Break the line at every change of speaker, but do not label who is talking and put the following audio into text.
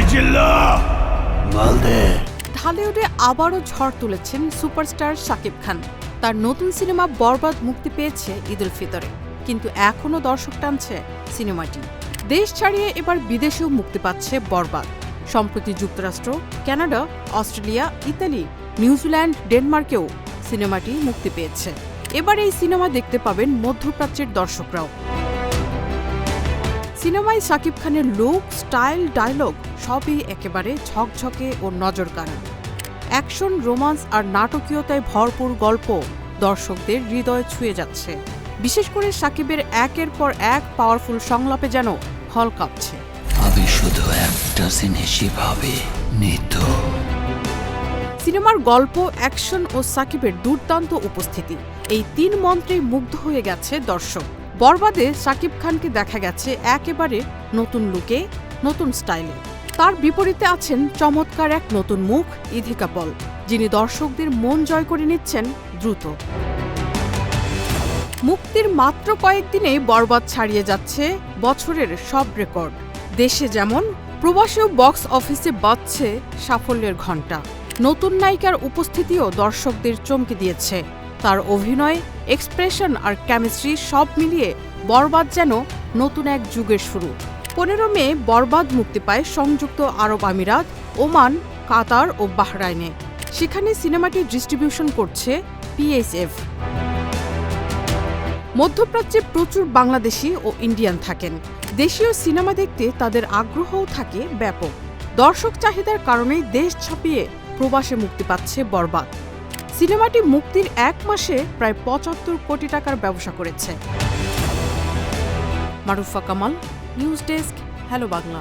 এই চিল্লা
ঢালিউডে আবারও ঝড় তুলেছেন সুপারস্টার শাকিব খান। তার নতুন সিনেমা বরবাদ মুক্তি পেয়েছে ঈদ উল ফিতরে। কিন্তু এখনও দর্শক টানছে সিনেমাটি। দেশ ছাড়িয়ে এবার বিদেশেও মুক্তি পাচ্ছে বরবাদ। সম্প্রতি যুক্তরাষ্ট্র Canada Australia Italy New Zealand ডেনমার্কেও সিনেমাটি মুক্তি পেয়েছে। এবার এই সিনেমা দেখতে পাবেন মধ্যপ্রাচ্যের দর্শকরাও। সিনেমায় সাকিব খানের লুক স্টাইল ডায়লগ সবই একেবারে ঝকঝকে ও নজর কাড়া অ্যাকশন রোমান্স আর নাটকীয়তায় ভরপুর গল্প দর্শকদের হৃদয় ছুঁয়ে যাচ্ছে। বিশেষ করে সাকিবের একের পর এক পাওয়ারফুল সংলাপে যেন হল কাঁপছে।
আমি শুধু একটা ভাবি নিতু
সিনেমার গল্প অ্যাকশন ও সাকিবের দুর্দান্ত উপস্থিতি। এই তিন মন্ত্রে মুগ্ধ হয়ে গেছে দর্শক। বরবাদে সাকিব খানকে দেখা গেছে একেবারে নতুন লুকে, নতুন স্টাইলে। তার বিপরীতে আছেন চমৎকার এক নতুন মুখ, ইধিকা পল, যিনি দর্শকদের মন জয় করে নিচ্ছেন দ্রুত। মুক্তির মাত্র কয়েকদিনে বরবাদ ছাড়িয়ে যাচ্ছে বছরের সব রেকর্ড। দেশে যেমন প্রবাসীও বক্স অফিসে বাজছে সাফল্যের ঘণ্টা। নতুন নায়িকার উপস্থিতিও দর্শকদের চমকে দিয়েছে। তার অভিনয় এক্সপ্রেশন আর কেমিস্ট্রি সব মিলিয়ে বরবাদ যেন নতুন এক যুগের শুরু। পনেরো মে বরবাদ মুক্তি পায় সংযুক্ত আরব আমিরাত, ওমান, কাতার ও বাহরাইনে। সেখানে সিনেমাটি ডিস্ট্রিবিউশন করছে পিএসএফ মধ্যপ্রাচ্যে প্রচুর বাংলাদেশি ও ইন্ডিয়ান থাকেন। দেশীয় সিনেমা দেখতে তাদের আগ্রহও থাকে ব্যাপক। দর্শক চাহিদার কারণেই দেশ ছাপিয়ে প্রবাসে মুক্তি পাচ্ছে বরবাদ। সিনেমাটি মুক্তির এক মাসে প্রায় পঁচাত্তর কোটি টাকার ব্যবসা করেছে। Marufa Kamal, news desk, hello Bangla.